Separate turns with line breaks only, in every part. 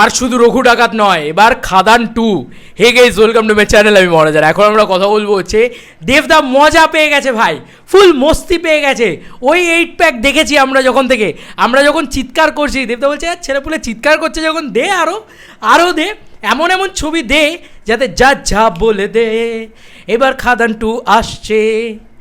আর শুধু রঘু ডাকাত নয়, এবার Khadaan two. Hey guys welcome to my channel আমি মহারাজার এখন আমরা কথা বলব হচ্ছে, দেবদা মজা পেয়ে গেছে ভাই ফুল মস্তি পেয়ে গেছে। ওই এইট প্যাক দেখেছি আমরা যখন থেকে। আমরা যখন চিৎকার করছি, দেবদা বলছে "আর ছেলেপুলে চিৎকার করছে যখন, দে আরও আরও দে, এমন এমন ছবি দে, যাতে যা যা বলে দে। এবার খাদান টু আসছে।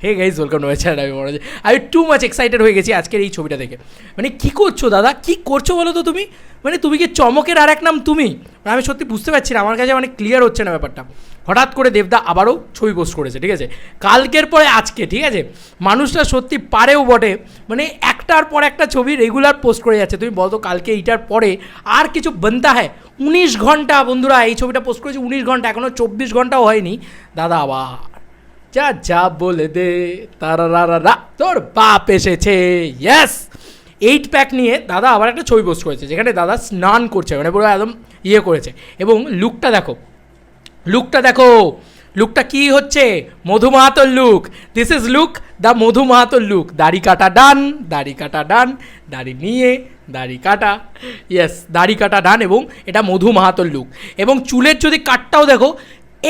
Hey guys welcome my channel আমি মহারাজ আমি টু মাচ এক্সাইটেড হয়ে গেছি আজকের এই ছবিটা দেখে। মানে কি করছ দাদা? কি করছ বলো তো তুমি? মানে তুমি কি চমকের আর এক নাম তুমি? মানে আমি সত্যি বুঝতে পারছি না, আমার কাছে মানে ক্লিয়ার হচ্ছে না ব্যাপারটা। হঠাৎ করে দেবদা আবারও ছবি পোস্ট করেছে, ঠিক আছে? কালকের পরে আজকে, ঠিক আছে? মানুষটা সত্যি পারেও বটে। মানে একটার পর একটা ছবি রেগুলার পোস্ট করে যাচ্ছে। তুমি বলতো কালকে এইটার পরে আর কিছু বানতা হ্যাঁ উনিশ ঘণ্টা বন্ধুরা, এই ছবিটা পোস্ট করেছি উনিশ ঘণ্টা এখনও চব্বিশ ঘন্টাও হয়নি। দাদা আবার যা যা বলে দে। তারা তোর বাপ এসেছে। ইয়েস এইট প্যাক নিয়ে দাদা আবার একটা ছবি পোস্ট করেছে, যেখানে দাদা স্নান করছে মানে পুরো একদম ইয়ে করেছে। এবং লুকটা দেখো লুকটা দেখো লুকটা কি হচ্ছে? Madhu মাহাতোর look this is look the Madhu মাহাতোর look দাড়ি কাটা ডান, দাড়ি কাটা ডান, দাড়ি নিয়ে, দাড়ি কাটা। ইয়েস দাড়ি কাটা ডান এবং এটা মধু মাহাতোর লুক এবং চুলের যদি কাটটাও দেখো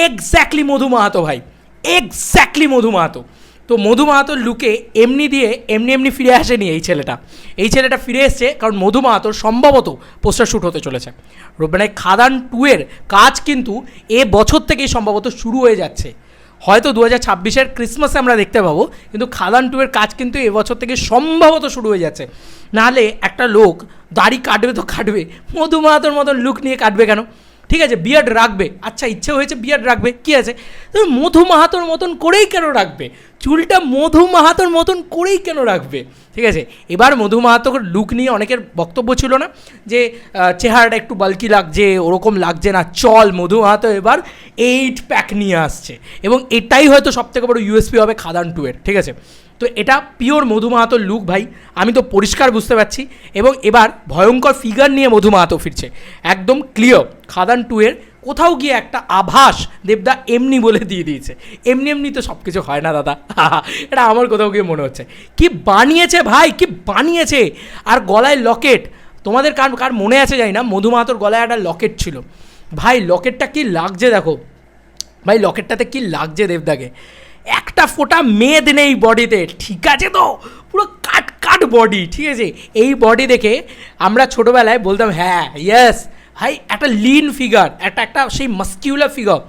এক্স্যাক্টলি মধু মাহাতো ভাই। এক্স্যাক্টলি মধু মাহাতো। তো মধু মাহাতোর লুকে এমনি দিয়ে এমনি এমনি ফিরে আসেনি এই ছেলেটা। এই ছেলেটা ফিরে এসছে কারণ মধু মাহাতোর সম্ভবত পোস্টার শ্যুট হতে চলেছে। মানে খাদান টু এর কাজ কিন্তু এ বছর থেকেই সম্ভবত শুরু হয়ে যাচ্ছে। হয়তো দু হাজার ছাব্বিশের ক্রিসমাসে আমরা দেখতে পাবো, কিন্তু খাদান টু এর কাজ কিন্তু এবছর থেকে সম্ভবত শুরু হয়ে যাচ্ছে। নাহলে একটা লোক দাড়ি কাটবে তো কাটবে, মধু মাহাতোর মতন লুক নিয়ে কাটবে কেন? ঠিক আছে বিয়ার্ড রাখবে। আচ্ছা ইচ্ছে হয়েছে বিয়ার্ড রাখবে, কি আছে? মধু মাহাতোর মতন করেই কেন রাখবে? চুলটা মধু মাহাতোর মতন করেই কেন রাখবে? ঠিক আছে? এবার মধু মাহাতোর লুক নিয়ে অনেকের বক্তব্য ছিল না, যে চেহারাটা একটু বালকি লাগছে, ওরকম লাগছে না, চল মধু মাহাতো এবার এইট প্যাক নিয়ে আসছে। এবং এটাই হয়তো সবথেকে বড় ইউএসপি হবে খাদান টু এর, ঠিক আছে? তো এটা পিওর মধু মাহাতোর লুক ভাই, আমি তো পরিষ্কার বুঝতে পারছি। এবং এবার ভয়ঙ্কর ফিগার নিয়ে মধু মাহাতো ফিরছে। একদম ক্লিয়ার খাদান টু এর কোথাও গিয়ে একটা আভাস দেবদা এমনি বলে দিয়ে দিয়েছে। এমনি এমনি তো সব কিছু হয় না, দাদা। এটা আমার কোথাও গিয়ে মনে হচ্ছে। কি বানিয়েছে ভাই? কি বানিয়েছে? আর গলায় লকেট। তোমাদের কার কার মনে আছে জানি না, মধু মাহাতোর গলায় একটা লকেট ছিল। ভাই, লকেটটা কি লাগছে দেখো। ভাই, লকেটটাতে কি লাগছে দেবদাকে। একটা ফোঁটা মেদ নেই বডিতে, ঠিক আছে তো? পুরো কাট কাট বডি ঠিক আছে? এই বডি দেখে আমরা ছোটোবেলায় বলতাম হ্যাঁ ইয়েস ভাই, একটা লিন ফিগার একটা একটা সেই মাস্কিউলার ফিগার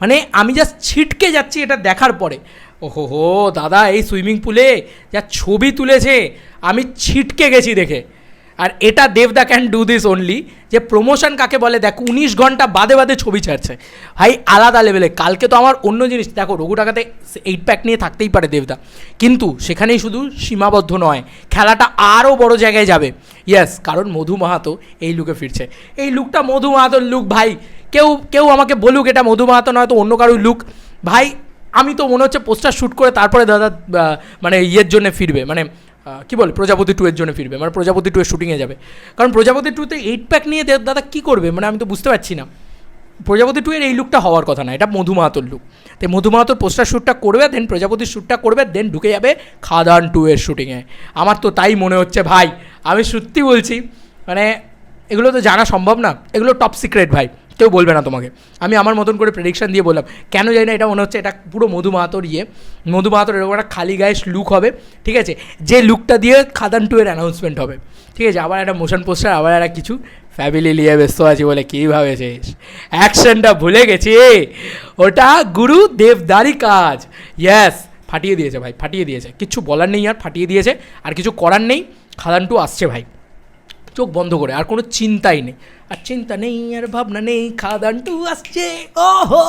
মানে আমি জাস্ট ছিটকে যাচ্ছি এটা দেখার পরে। ওহো হো দাদা, এই সুইমিং পুলে যা ছবি তুলেছে, আমি ছিটকে গেছি দেখে। আর এটা দেবদা ক্যান ডু দিস অনলি যে প্রমোশন কাকে বলে? দেখ, উনিশ ঘণ্টা বাদে বাদে ছবি ছাড়ছে। ভাই, আলাদা লেভেলে কালকে তো আমার অন্য জিনিস, দেখো, রঘু টাকাতে এইট প্যাক নিয়ে থাকতেই পারে দেবদা কিন্তু সেখানেই শুধু সীমাবদ্ধ নয়, খেলাটা আরও বড় জায়গায় যাবে। ইয়েস কারণ মধু মাহাতো এই লুকে ফিরছে। এই লুকটা মধু মাহাতোর লুক ভাই। কেউ কেউ আমাকে বলুক এটা মধু মাহাতো নয় তো অন্য কারোর লুক ভাই, আমি তো মনে হচ্ছে পোস্টার শ্যুট করে তারপরে দাদা মানে ইয়ের জন্য ফিরবে। মানে কি বলে, প্রজাপতি টু এর জন্য ফিরবে মানে প্রজাপতি টু এর শুটিংয়ে যাবে। কারণ প্রজাপতি টুতে এইট প্যাক নিয়ে দাদা কী করবে? মানে আমি তো বুঝতে পারছি না। প্রজাপতি টু এর এই লুকটা হওয়ার কথা না, এটা মধু মাহাতোর লুক তাই মধু মাহাতোর পোস্টার শ্যুটটা করবে দেন প্রজাপতির শ্যুটটা করবে দেন ঢুকে যাবে খাদান টু এর শুটিংয়ে আমার তো তাই মনে হচ্ছে, ভাই, আমি সত্যি বলছি মানে এগুলো তো জানা সম্ভব না। এগুলো টপ সিক্রেট ভাই। কেউ বলবে না তোমাকে। আমি আমার মতন করে প্রেডিকশন দিয়ে বললাম। কেন জানি না, এটা মনে হচ্ছে, এটা পুরো মধু মাহাতোর ইয়ে। মধু মাহাতোর এরকম একটা খালি গায়ে লুক হবে, ঠিক আছে? যে লুকটা দিয়ে খাদান টু এর অ্যানাউন্সমেন্ট হবে, ঠিক আছে? আবার একটা মোশন পোস্টার আবার একটা কিছু। ফ্যামিলি নিয়ে ব্যস্ত আছি বলে কী ভাবেছিস? অ্যাকশনটা ভুলে গেছি। ওটা গুরু দেবদারি কাজ। ইয়াস ফাটিয়ে দিয়েছে ভাই, ফাটিয়ে দিয়েছে। কিছু বলার নেই আর, ফাটিয়ে দিয়েছে। আর কিছু করার নেই। খাদান টু আসছে ভাই। চোখ বন্ধ করে, আর কোনো চিন্তাই নেই। আর চিন্তা নেই, আর ভাবনা নেই খাওয়া দান টু আসছে ও হো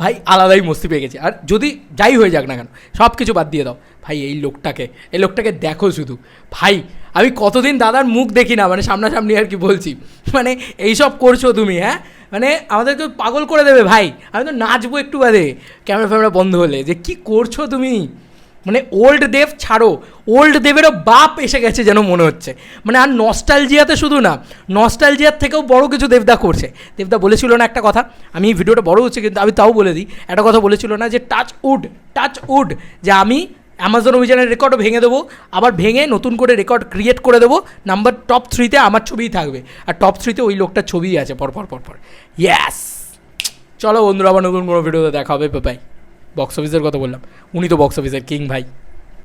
ভাই, আলাদাই মস্তি পেয়ে গেছে। আর যদি যাই হয়ে যাক না কেন, সব কিছু বাদ দিয়ে দাও। ভাই, এই লোকটাকে এই লোকটাকে দেখো শুধু। ভাই, আমি কতদিন দাদার মুখ দেখি না মানে সামনাসামনি আর কি বলছি। মানে এইসব করছ তুমি হ্যাঁ? মানে আমাদেরকে পাগল করে দেবে, ভাই। আমি তো নাচবো একটু বাদে, ক্যামেরা ফ্যামেরা বন্ধ হলে। যে কি করছ তুমি? মানে ওল্ড দেব ছাড়ো। ওল্ড দেবেরও বাপ এসে গেছে যেন মনে হচ্ছে। মানে আর নস্টালজিয়াতে শুধু না নস্টালজিয়ার থেকেও বড় কিছু দেবদা করছে। দেবদা বলেছিল না একটা কথা, আমি ভিডিওটা বড় হচ্ছে কিন্তু আমি তাও বলে দিই, একটা কথা বলেছিল না যে টাচ উড টাচ উড যে আমি অ্যামাজন অভিযানের রেকর্ডও ভেঙে দেবো, আবার ভেঙে নতুন করে রেকর্ড ক্রিয়েট করে দেবো নাম্বার টপ থ্রিতে আমার ছবিই থাকবে। আর টপ থ্রিতে ওই লোকটার ছবিই আছে পরপর পরপর ইয়াস চলো বন্ধুরা, আবার নতুন কোনো ভিডিওতে দেখা হবে বাই বক্স অফিসের কথা বললাম। উনি তো বক্স অফিসের কিং ভাই।